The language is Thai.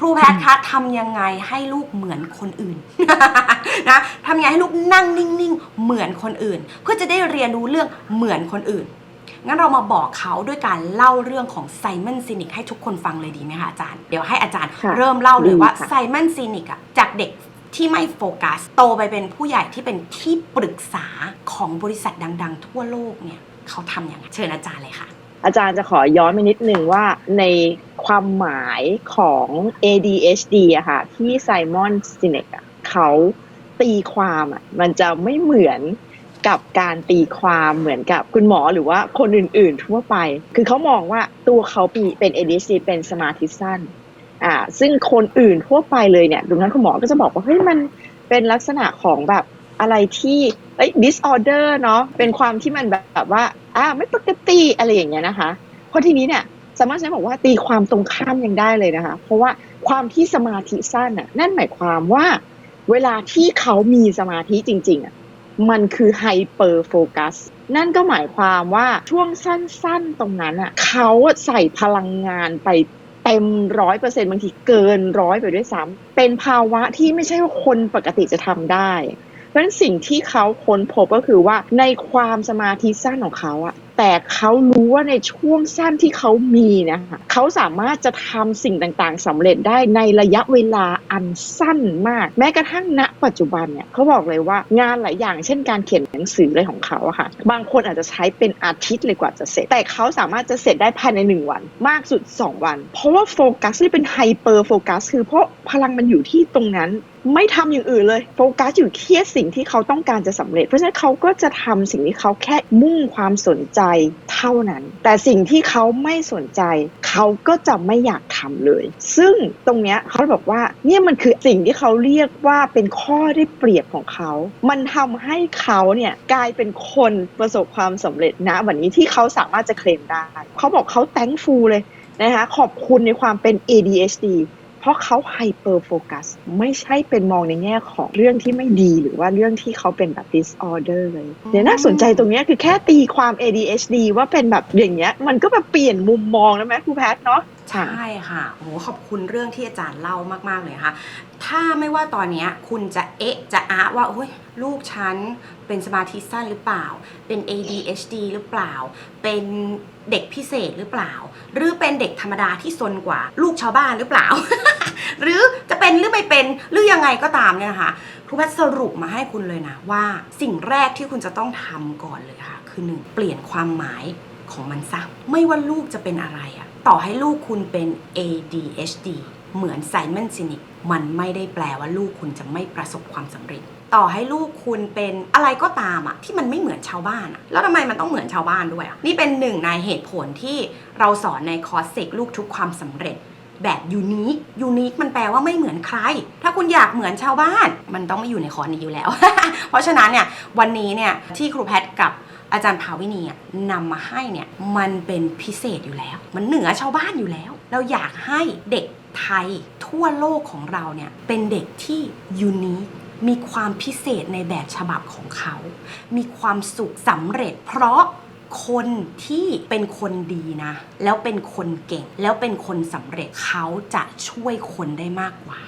ครูแพทย์คะทำยังไงให้ลูกเหมือนคนอื่น นะทำยังไงให้ลูกนั่งนิ่งๆ เหมือนคนอื่น เพื่อจะได้เรียนรู้เรื่องเหมือนคนอื่น งั้นเรามาบอกเขาด้วยการเล่าเรื่องของไซมอนซินิกให้ทุกคนฟังเลยดีไหมคะอาจารย์ เดี๋ยวให้อาจารย์ค่ะเริ่มเล่าเลยดีว่าค่ะไซมอนซินิกอะจากเด็กที่ไม่โฟกัส โตไปเป็นผู้ใหญ่ที่เป็นที่ปรึกษาของบริษัทดัง ๆ ทั่วโลกเนี่ยเขาทำอย่างไรเชิญอาจารย์เลยค่ะ อาจารย์จะขอย้อนไปนิดนึงว่าในความหมายของ ADHD อะค่ะ ที่ไซมอนซินเนกเขาตีความอะมันจะไม่เหมือนกับการตีความเหมือนกับคุณหมอหรือว่าคนอื่นๆทั่วไป คือเขามองว่าตัวเขาเป็น ADHD เป็นสมาธิสั้นอ่าซึ่งคนอื่นทั่วไปเลยเนี่ยดังนั้นคุณหมอก็จะบอกว่าเฮ้ยมันเป็นลักษณะของแบบ อะไรที่เอ้ย disorder เนาะเป็นความที่มันแบบแบบว่าอ่าไม่ปกติอะไรอย่างเงี้ยนะคะ เพราะทีนี้เนี่ยสามารถใช้บอกว่าตีความตรงข้ามยังได้เลยนะคะ เพราะว่าความที่สมาธิสั้นน่ะนั่นหมายความว่า เวลาที่เขามีสมาธิจริงๆอะมันคือไฮเปอร์โฟกัสนั่นก็หมายความว่าช่วงสั้นๆตรงนั้นอะเขาใส่พลังงานไปเต็มร้อยเปอร์เซ็นบางทีเกินร้อยไปด้วยซ้ำเป็นภาวะที่ไม่ใช่ว่าคนปกติจะทำได้ เพราะฉะนั้นสิ่งที่เขาค้นพบก็คือว่าในความสมาธิสั้นของเขาอะแต่เขารู้ว่าในช่วงสั้นที่เขามีนะคะเขาสามารถจะทำสิ่งต่างๆสำเร็จได้ในระยะเวลาอันสั้นมาก แม้กระทั่งณ ปัจจุบันเนี่ยเขาบอกเลยว่างานหลายอย่าง เช่นการเขียนหนังสืออะไรของเขาอะค่ะ บางคนอาจจะใช้เป็นอาทิตย์เลยกว่าจะเสร็จ แต่เขาสามารถจะเสร็จได้ภายในหนึ่งวัน มากสุด 2 วัน เพราะว่าโฟกัสที่เป็นไฮเปอร์โฟกัสคือเพราะ พลังมันอยู่ที่ตรงนั้น ไม่ทำอย่างอื่นเลยโฟกัสอยู่ที่สิ่งที่เขาต้องการจะสำเร็จ เพราะฉะนั้นเขาก็จะทำสิ่งที่เขาแค่มุ่งความสนใจเท่านั้น แต่สิ่งที่เขาไม่สนใจ เขาก็จะไม่อยากทำเลย ซึ่งตรงเนี้ยเขาบอกว่าเนี่ยมันคือสิ่งที่เขาเรียกว่าเป็นข้อได้เปรียบของเขา มันทำให้เขาเนี่ยกลายเป็นคนประสบความสำเร็จนะวันนี้ที่เขาสามารถจะเคลมได้ เขาบอกเขา thankful เลยนะคะขอบคุณในความเป็น ADHD เพราะเขาไฮเปอร์โฟกัสไม่ใช่เป็นมองในแง่ของเรื่องที่ไม่ดีหรือว่าเรื่องที่เขาเป็นแบบ disorder เลยอืมเนี่ยน่าสนใจตรงเนี้ยคือแค่ตีความ ADHD ว่าเป็นแบบอย่างเงี้ยมันก็แบบเปลี่ยนมุมมองแล้วไหมครูแพทย์เนาะใช่ค่ะโหขอบคุณเรื่องที่อาจารย์เล่ามาก ๆ เลยค่ะ ถ้าไม่ว่าตอนเนี้ยคุณจะเอ๊ะจะอะว่าโอ้ยลูกฉันเป็นสมาธิสั้นหรือเปล่า เป็น ADHD หรือเปล่า เป็นเด็กพิเศษหรือเปล่า หรือเป็นเด็กธรรมดาที่ซนกว่า ลูกชาวบ้านหรือเปล่า หรือจะเป็นหรือไม่เป็นหรือยังไงก็ตามเนี่ยนะคะครูแพทย์สรุปมาให้คุณเลยนะว่าสิ่งแรกที่คุณจะต้องทำก่อนเลยค่ะ คือหนึ่งเปลี่ยนความหมายของมันซะไม่ว่าลูกจะเป็นอะไรอะต่อให้ลูกคุณเป็น ADHD เหมือนไซมอนซินิกมันไม่ได้แปลว่าลูกคุณจะไม่ประสบความสำเร็จ ต่อให้ลูกคุณเป็นอะไรก็ตามอะที่มันไม่เหมือนชาวบ้านอะแล้วทำไมมันต้องเหมือนชาวบ้านด้วยอะนี่เป็นหนึ่งในเหตุผลที่เราสอนในคอร์สเซกลูกทุกความสำเร็จแบบยูนิคยูนิคมันแปลว่าไม่เหมือนใคร ถ้าคุณอยากเหมือนชาวบ้าน มันต้องไม่อยู่ในคอร์สนี้อยู่แล้ว เพราะฉะนั้นเนี่ยวันนี้เนี่ยที่ครูแพทกับอาจารย์ภาวินีนำมาให้เนี่ยมันเป็นพิเศษอยู่แล้ว มันเหนือชาวบ้านอยู่แล้ว เราอยากให้เด็ก ไทยทั่วโลกของเราเนี่ยเป็นเด็กที่ยูนิคมีความพิเศษในแบบฉบับของเขา มีความสุขสำเร็จ เพราะคนที่เป็นคนดีนะ แล้วเป็นคนเก่ง แล้วเป็นคนสำเร็จเขาจะช่วยคนได้มากกว่า